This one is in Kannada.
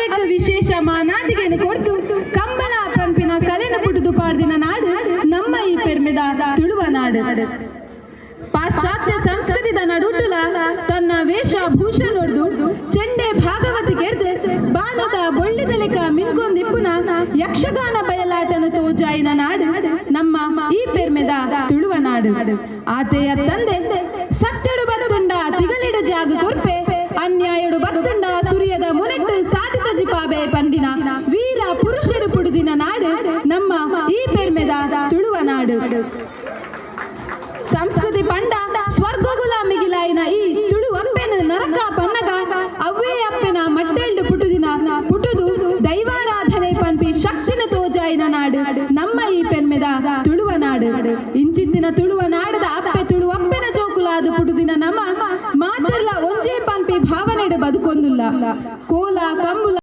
ಅವೆಕ್ಕ ವಿಶೇಷ ಮಾನಾದಿಗೆನು ಕೊಡ್ತು ಕಂಬಳ ಪಂಪಿನ ಕಲೆನ ಪುಡುದು ಪಾರ್ದಿನ ನಾಡು ನಮ್ಮ ಈ ಪೆರ್ಮೆದ ತುಳುವ ನಾಡು. ಪಾಶ್ಚಾತ್ಯ ಸಂಸ್ಕೃತಿದ ನಡುಟುಲ ತನ್ನ ವೇಷ ಭೂಷಣ ನೋಡ್ದು ಚೆಂಡೆ ಭಾಗವತಿ ಗೆರ್ದು ಬಾನದ ಬೊಳ್ಳಿದಲಿಕ ಮಿನ್ಕೊಂದಿಪ್ಪುನ ಯಕ್ಷಗಾನ ಬಯಲಾಟನು ತೋಜಾಯಿನ ನಾಡು ನಮ್ಮ ಈ ಪೆರ್ಮೆದ ತುಳುವ ನಾಡು. ಆತೆಯ ತಂದೆ ಸತ್ಯಡು ಬತ್ತುಂಡ ತಿಗಲಿಡ ಜಾಗ ಕೊರ್ಪೆ, ಅನ್ಯಾಯಡು ಬತ್ತುಂಡ ಬಾಬೆ ಪಂಡಿನ ವೀರ ಪುರುಷರು ಪುಡುದಿನ ನಾಡು, ನಮ್ಮ ಈ ಪೆರ್ಮೆದ ತುಳುವ ನಾಡು. ಸಂಸ್ಕೃತಿ ಪಂಡ ಸ್ವರ್ಗ ಗುಲಾಮಿಗಿಲಾಯಿನ ಈ ತುಳು ತುಳುವಂಪೆನ ನರಕ ಪನ್ನಗ, ಅವ್ವೇ ಅಪ್ಪೆನ ಮಟ್ಟೆಲ್ಡು ಪುಟುದಿನ ಪುಟುದು ದೈವಾರಾಧನೆ ಪಂಪಿ ಶಕ್ತಿನ ತೋಜಾಯಿನ ನಾಡು, ನಮ್ಮ ಈ ಪೆನ್ಮೆದ ತುಳುವ ನಾಡು. ಇಂಚಿಂದಿನ ತುಳುವ ನಾಡದ ಅಪ್ಪೆ ತುಳು ಅಪ್ಪೆನ ಜೋಕುಲಾದ ಪುಟುದಿನ ನಮ್ಮ ಮಾತಲ್ಲ ಒಂಜೇ ಪಂಪಿ ಭಾವನೆಡೆ ಬದುಕೊಂದುಲ್ಲ. ಕೋಲ ಕಂಬುಲ